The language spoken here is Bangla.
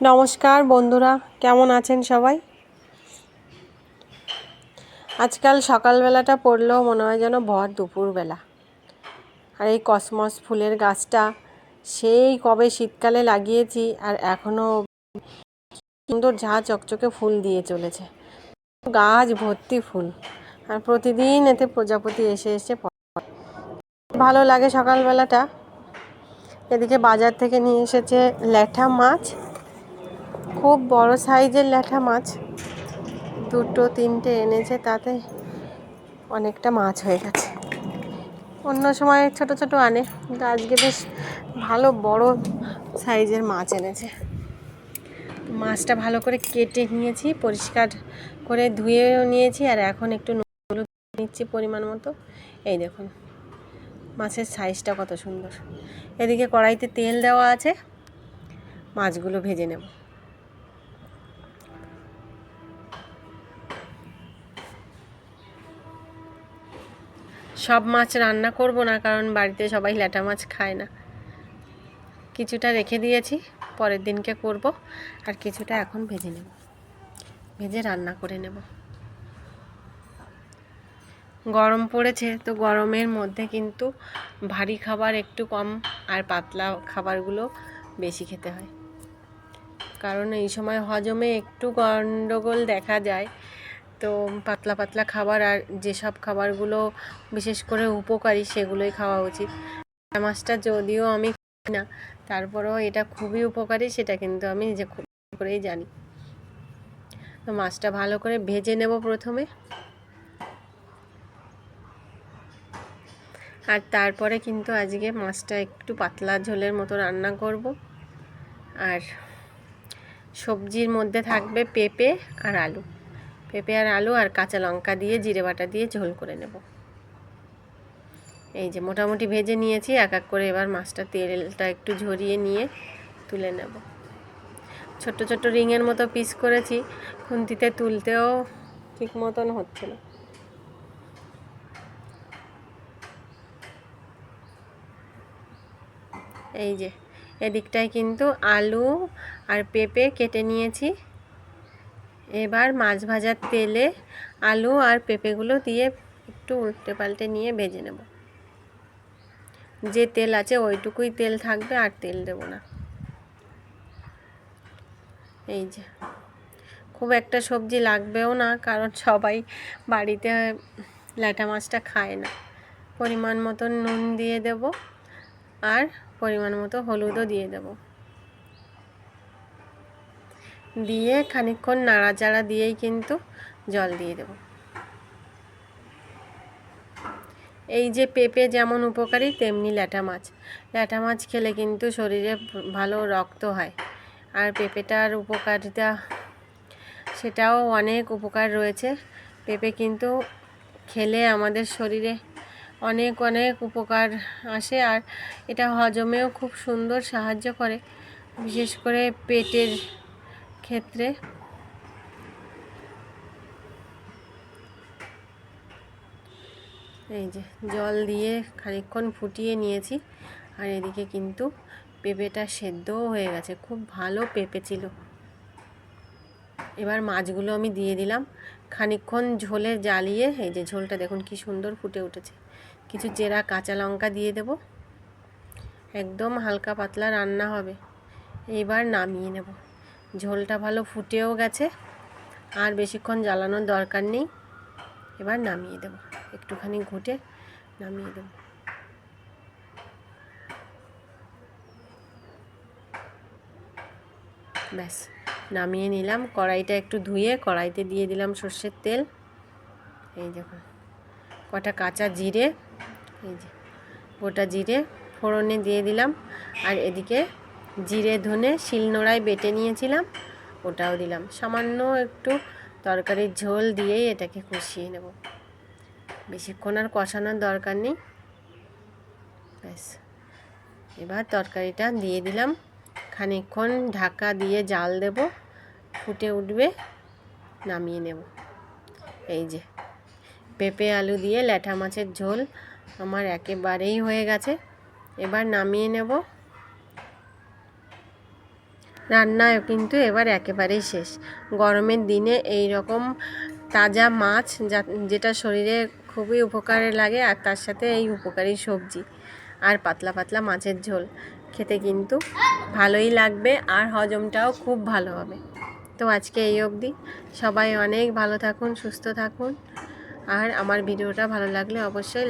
নমস্কার বন্ধুরা, কেমন আছেন সবাই? আজকাল সকালবেলাটা পড়লেও মনে হয় যেন ভর দুপুরবেলা। আর এই কসমস ফুলের গাছটা, সেই কবে শীতকালে লাগিয়েছি আর এখনও সুন্দর ঝা চকচকে ফুল দিয়ে চলেছে। গাছ ভর্তি ফুল। আর প্রতিদিন এতে প্রজাপতি এসে এসে। ভালো লাগে সকালবেলাটা। এদিকে বাজার থেকে নিয়ে এসেছে ল্যাঠা মাছ। খুব বড় সাইজের ল্যাঠা মাছ। দুটো, তিনটে এনেছে, তাতে অনেকটা মাছ হয়ে গেছে। অন্য সময় ছোট ছোট আনে, কিন্তু আজকে বেশ ভালো বড় সাইজের মাছ এনেছে। মাছটা ভালো করে কেটে নিয়েছি, পরিষ্কার করে ধুয়েও নিয়েছি, আর এখন একটু নুন নিচ্ছি পরিমাণ মতো। এই দেখুন, মাছের সাইজটা কত সুন্দর। এদিকে কড়াইতে তেল দেওয়া আছে, মাছগুলো ভেজে নেব। সব মাছ রান্না করব না, কারণ বাড়িতে সবাই ল্যাটা মাছ খায় না। কিছুটা রেখে দিয়েছি, পরের দিনকে করব, আর কিছুটা এখন ভেজে নেব। ভেজে রান্না করে নেব। গরম পড়েছে, তো গরমের মধ্যে কিন্তু ভারী খাবার একটু কম, আর পাতলা খাবারগুলো বেশি খেতে হয়। কারণ এই সময় হজমে একটু গণ্ডগোল দেখা যায় তো পাতলা পাতলা খাবার আর যেসব খাবারগুলো বিশেষ করে উপকারী সেগুলোই খাওয়া উচিত। মাছটা যদিও আমি খাই না, তারপরেও এটা খুবই উপকারী সেটা কিন্তু আমি নিজে খুব করেই জানি। তো মাছটা ভালো করে ভেজে নেব প্রথমে। আর তারপরে কিন্তু আজকে মাছটা একটু পাতলা ঝোলের মতো রান্না করব। আর সবজির মধ্যে থাকবে পেঁপে আর আলু। পেঁপে আর আলু আর কাঁচা লঙ্কা দিয়ে, জিরে বাটা দিয়ে ঝোল করে নেব। এই যে মোটামুটি ভেজে নিয়েছি, এক এক করে এবার মাছটা তেলটা একটু ঝরিয়ে নিয়ে তুলে নেব। ছোট্ট ছোট্ট রিংয়ের মতো পিস করেছি, খুন্তিতে তুলতেও ঠিক মতন হচ্ছে না। এই যে এদিকটায় কিন্তু আলু আর পেঁপে কেটে নিয়েছি। এবার মাছ ভাজার তেলে আলু আর পেঁপেগুলো দিয়ে একটু উল্টে পাল্টে নিয়ে ভেজে নেব। যে তেল আছে ওইটুকুই তেল থাকবে আর তেল দেব না। এই যে, খুব একটা সবজি লাগবেও না, কারণ সবাই বাড়িতে ল্যাটা মাছটা খায় না। পরিমাণ মতো নুন দিয়ে দেব আর পরিমাণ মতো হলুদও দিয়ে দেবো। দিয়ে খানিকক্ষণ নাড়াচাড়া দিয়েই কিন্তু জল দিয়ে দেব। এই যে পেঁপে যেমন উপকারী, তেমনি ল্যাটা মাছ। ল্যাটা মাছ খেলে কিন্তু শরীরে ভালো রক্ত হয়। আর পেঁপেটার উপকারিতা, সেটাও অনেক উপকার রয়েছে। পেঁপে কিন্তু খেলে আমাদের শরীরে অনেক অনেক উপকার আসে। আর এটা হজমেও খুব সুন্দর সাহায্য করে। বিশেষ করে পেটের ক্ষেত্রে এই যে জল দিয়ে খানিকক্ষণ ফুটিয়ে নিয়েছি, আর এদিকে কিন্তু পেঁপেটা সেদ্ধও হয়ে গেছে, খুব ভালো পেঁপে ছিল। এবার মাছগুলো আমি দিয়ে দিলাম, খানিকক্ষণ ঝোলে জ্বালিয়ে, এই যে ঝোলটা দেখুন কি সুন্দর ফুটে উঠেছে। কিছু চেরা কাঁচা লঙ্কা দিয়ে দেব, একদম হালকা পাতলা রান্না হবে। এইবার নামিয়ে নেব। ঝোলটা ভালো ফুটেও গেছে। আর বেশিক্ষণ জ্বালানোর দরকার নেই। এবার নামিয়ে দেব। একটুখানি ঘুটে নামিয়ে দেব। ব্যাস, নামিয়ে নিলাম। কড়াইটা একটু ধুয়ে কড়াইতে দিয়ে দিলাম সর্ষের তেল। এই দেখুন কটা কাঁচা জিরে, এই যে গোটা জিরে ফোড়নে দিয়ে দিলাম। আর এদিকে জিরে, ধনে শিলনোড়ায় বেটে নিয়েছিলাম, ওটাও দিলাম। সামান্য একটু তরকারির ঝোল দিয়েই এটাকে কষিয়ে নেব। বেশিক্ষণ আর কষানোর দরকার নেই। ব্যাস। এবার তরকারিটা দিয়ে দিলাম। খানিকক্ষণ ঢাকা দিয়ে জাল দেব। ফুটে উঠবে, নামিয়ে নেব। এই যে, পেঁপে, আলু দিয়ে ল্যাঠা মাছের ঝোল আমার একেবারেই হয়ে গেছে। এবার নামিয়ে নেব। রান্নাও কিন্তু এবার একেবারেই শেষ। গরমের দিনে এই রকম তাজা মাছ যা- যেটা শরীরে খুবই উপকারে লাগে আর তার সাথে এই উপকারী সবজি আর পাতলা পাতলা মাছের ঝোল, খেতে কিন্তু ভালোই লাগবে আর হজমটাও খুব ভালো হবে। তো আজকে এই অবধি। সবাই অনেক ভালো থাকুন, সুস্থ থাকুন। আর আমার ভিডিওটা ভালো লাগলে অবশ্যই